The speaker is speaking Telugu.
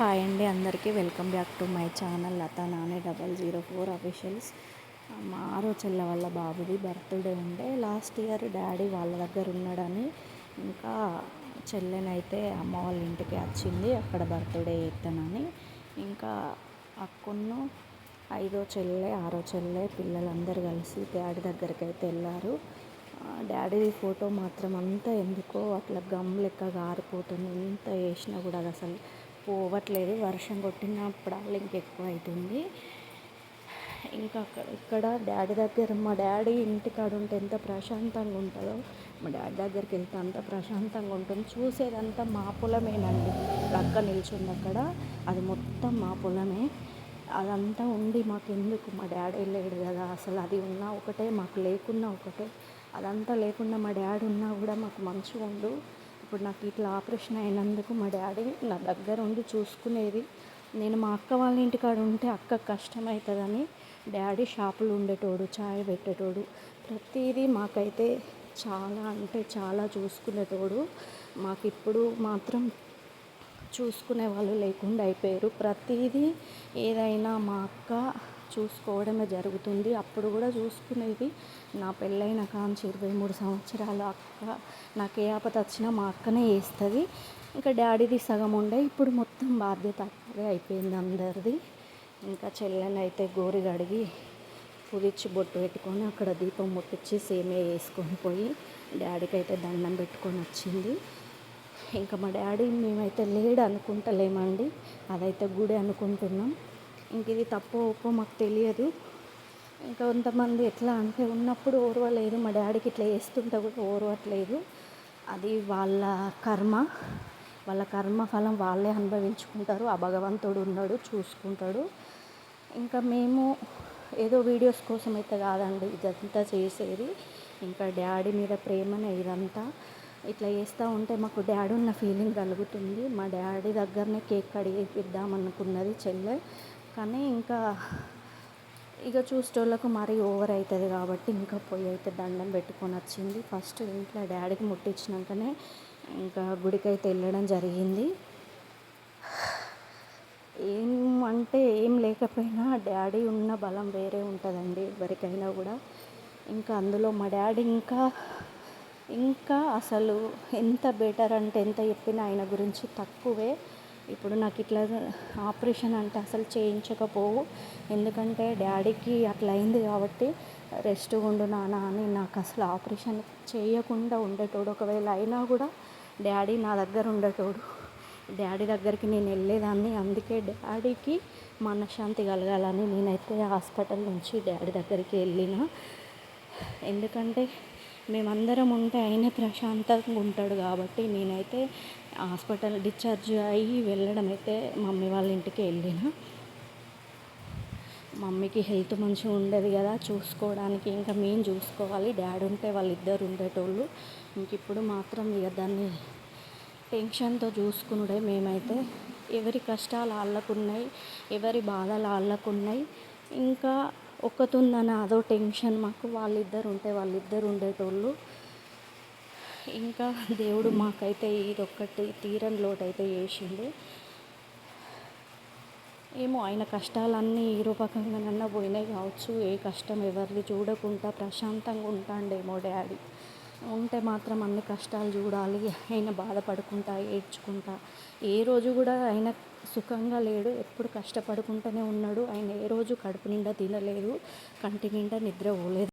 హాయ్ అండి అందరికీ welcome back to my channel Latha నానే డబల్ జీరో ఫోర్ అఫీషియల్స్. మా ఆరో చెల్ల వాళ్ళ బాబుది బర్త్డే ఉండే. లాస్ట్ ఇయర్ డాడీ వాళ్ళ దగ్గర ఉన్నాడని ఇంకా చెల్లెనైతే అమ్మ వాళ్ళ ఇంటికి వచ్చింది. అక్కడ బర్త్డే ఇస్తానని ఇంకా అక్కను ఐదో చెల్లె ఆరో చెల్లె పిల్లలందరూ కలిసి డాడీ దగ్గరికి అయితే వెళ్ళారు డాడీ ఫోటో మాత్రం అంతా ఎందుకో అట్లా గమ్ లెక్క గారిపోతుంది. ఎంత వేసినా కూడా అది అసలు పోవట్లేదు. వర్షం కొట్టినప్పుడల్లా ఇంకెక్కువ అవుతుంది ఇంకా అక్కడ ఇక్కడ డాడీ దగ్గర మా డాడీ ఇంటికాడ ఉంటే ఎంత ప్రశాంతంగా ఉంటుందో మా డాడీ దగ్గరికి వెళ్తే అంత ప్రశాంతంగా ఉంటుంది. చూసేదంతా మా పొలమేనండి. అక్క నిల్చుంది అక్కడ. అది మొత్తం మా పొలమే. అదంతా ఉండి మాకు ఎందుకు మా డాడీ లేడు కదా. అసలు అది ఉన్నా ఒకటే మాకు లేకున్నా ఒకటే. అదంతా లేకుండా మా డాడీ ఉన్నా కూడా మాకు మంచిగా ఉండు ఇప్పుడు నాకు ఇట్లా ఆపరేషన్ అయినందుకు మా డాడీ నా దగ్గర ఉండి చూసుకునేది. నేను మా అక్క వాళ్ళ ఇంటికాడ ఉంటే అక్క కష్టమవుతుందని డాడీ షాపులు ఉండేటోడు చాయ్ పెట్టేటోడు. ప్రతిదీ మాకైతే చాలా అంటే చాలా చూసుకునేటోడు. మాకు ఇప్పుడు మాత్రం చూసుకునే వాళ్ళు లేకుండా అయిపోయారు. ప్రతిదీ ఏదైనా మా అక్క చూసుకోవడమే జరుగుతుంది. అప్పుడు కూడా చూసుకునేది నా పెళ్ళైన కాంచి ఇరవై మూడు సంవత్సరాలు అక్క. నాకు ఏ ఆపద వచ్చినా మా అక్కనే వేస్తుంది ఇంకా డాడీది సగం ఉండే. ఇప్పుడు మొత్తం బాధ్యత అక్కడే అయిపోయింది అందరిది. ఇంకా చెల్లెని అయితే గోరి కడిగి పుదిచ్చి బొట్టు పెట్టుకొని అక్కడ దీపం ముట్టించి సేమే వేసుకొని పోయి డాడీకి అయితే దండం పెట్టుకొని వచ్చింది. ఇంకా మా డాడీ మేమైతే లేడు అనుకుంటలేమండి అదైతే గుడి అనుకుంటున్నాం. ఇంక ఇది తప్పో ఒప్పో మాకు తెలియదు. ఇంకా కొంతమంది ఎట్లా అంటే ఉన్నప్పుడు ఓర్వలేదు. మా డాడీకి ఇట్లా వేస్తుంటే కూడా ఓర్వట్లేదు. అది వాళ్ళ కర్మ. వాళ్ళ కర్మ ఫలం వాళ్ళే అనుభవించుకుంటారు. ఆ భగవంతుడు ఉన్నాడు చూసుకుంటాడు. ఇంకా మేము ఏదో వీడియోస్ కోసం అయితే కాదండి ఇదంతా చేసేది. ఇంకా డాడీ మీద ప్రేమనే ఇదంతా. ఇట్లా చేస్తూ ఉంటే మాకు డాడీ ఉన్న ఫీలింగ్ కలుగుతుంది. మా డాడీ దగ్గరనే కేక్ కడిగిద్దాం అనుకున్నది చెల్లె. కానీ ఇంకా ఇక చూసేటోళ్ళకు మరీ ఓవర్ అవుతుంది కాబట్టి ఇంకా పోయి అయితే దండం పెట్టుకొని వచ్చింది. ఫస్ట్ ఇంట్లో డాడీకి ముట్టించినాకనే ఇంకా గుడికైతే వెళ్ళడం జరిగింది. ఏం అంటే ఏం లేకపోయినా డాడీ ఉన్న బలం వేరే ఉంటుందండి ఎవరికైనా కూడా. ఇంకా అందులో మా డాడీ ఇంకా ఇంకా అసలు ఎంత బెటర్ అంటే ఎంత చెప్పినా ఆయన గురించి తక్కువే. ఇప్పుడు నాకు ఇట్లా ఆపరేషన్ అంటే అసలు చేయించకపోవు. ఎందుకంటే డాడీకి అట్లా అయింది కాబట్టి రెస్ట్ ఉండు నాన్న అని నాకు అసలు ఆపరేషన్ చేయకుండా ఉండేటోడు. ఒకవేళ అయినా కూడా డాడీ నా దగ్గర ఉండేటోడు. డాడీ దగ్గరికి నేను వెళ్ళేదాన్ని. అందుకే డాడీకి మనశ్శాంతి కలగాలని నేనైతే హాస్పిటల్ నుంచి డాడీ దగ్గరికి వెళ్ళిన. ఎందుకంటే మేమందరం ఉంటే అయినా ప్రశాంతంగా ఉంటాడు కాబట్టి నేనైతే హాస్పిటల్ డిశ్చార్జ్ అయ్యి వెళ్ళడం అయితే మమ్మీ వాళ్ళ ఇంటికి వెళ్ళిన. మమ్మీకి హెల్త్ మంచిగా ఉండదు కదా చూసుకోవడానికి ఇంకా మేము చూసుకోవాలి. డాడీ ఉంటే వాళ్ళిద్దరు ఉండేటోళ్ళు. ఇంక ఇప్పుడు మాత్రం ఇక దాన్ని టెన్షన్తో చూసుకునుడే మేమైతే. ఎవరి కష్టాలు వాళ్ళకున్నాయి ఎవరి బాధలు వాళ్ళకున్నాయి ఇంకా ఒక్కతుందని అదో టెన్షన్ మాకు. వాళ్ళిద్దరు ఉంటే వాళ్ళిద్దరు ఉండేటోళ్ళు. ఇంకా దేవుడు మాకైతే ఇది ఒక్కటి తీరని లోటు అయితే చేసిండు. ఏమో ఆయన కష్టాలన్నీ ఈ రూపకంగానన్నా పోయినాయి కావచ్చు. ఏ కష్టం ఎవరిది చూడకుండా ప్రశాంతంగా ఉంటాండేమో డాడీ. ఉంటే మాత్రం అన్ని కష్టాలు చూడాలి. ఆయన బాధపడుకుంటా ఏడ్చుకుంటా. ఏ రోజు కూడా ఆయన సుఖంగా లేడు ఎప్పుడు కష్టపడుకుంటూనే ఉన్నాడు. ఆయన ఏ రోజు కడుపు నిండా తినలేదు కంటి నిండా నిద్ర పోలేదు.